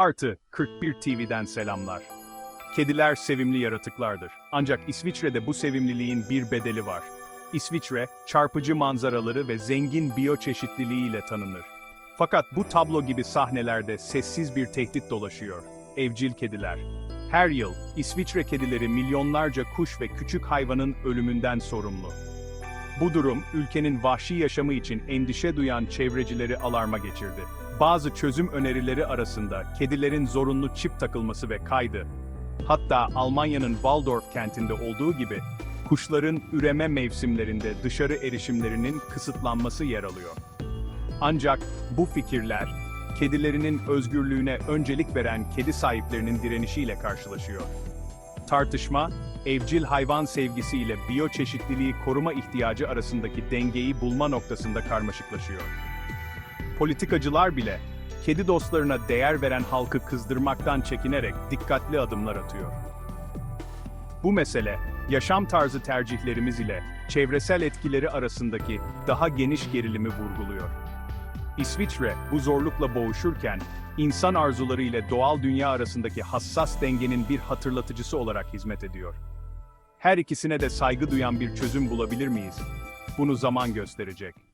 Artı 41 TV'den selamlar. Kediler sevimli yaratıklardır. Ancak İsviçre'de bu sevimliliğin bir bedeli var. İsviçre, çarpıcı manzaraları ve zengin biyoçeşitliliğiyle tanınır. Fakat bu tablo gibi sahnelerde sessiz bir tehdit dolaşıyor. Evcil kediler. Her yıl, İsviçre kedileri milyonlarca kuş ve küçük hayvanın ölümünden sorumlu. Bu durum, ülkenin vahşi yaşamı için endişe duyan çevrecileri alarma geçirdi. Bazı çözüm önerileri arasında kedilerin zorunlu çip takılması ve kaydı, hatta Almanya'nın Waldorf kentinde olduğu gibi, kuşların üreme mevsimlerinde dışarı erişimlerinin kısıtlanması yer alıyor. Ancak bu fikirler, kedilerinin özgürlüğüne öncelik veren kedi sahiplerinin direnişiyle karşılaşıyor. Tartışma, evcil hayvan sevgisi ile biyoçeşitliliği koruma ihtiyacı arasındaki dengeyi bulma noktasında karmaşıklaşıyor. Politikacılar bile, kedi dostlarına değer veren halkı kızdırmaktan çekinerek dikkatli adımlar atıyor. Bu mesele, yaşam tarzı tercihlerimiz ile çevresel etkileri arasındaki daha geniş gerilimi vurguluyor. İsviçre bu zorlukla boğuşurken, insan arzuları ile doğal dünya arasındaki hassas dengenin bir hatırlatıcısı olarak hizmet ediyor. Her ikisine de saygı duyan bir çözüm bulabilir miyiz? Bunu zaman gösterecek.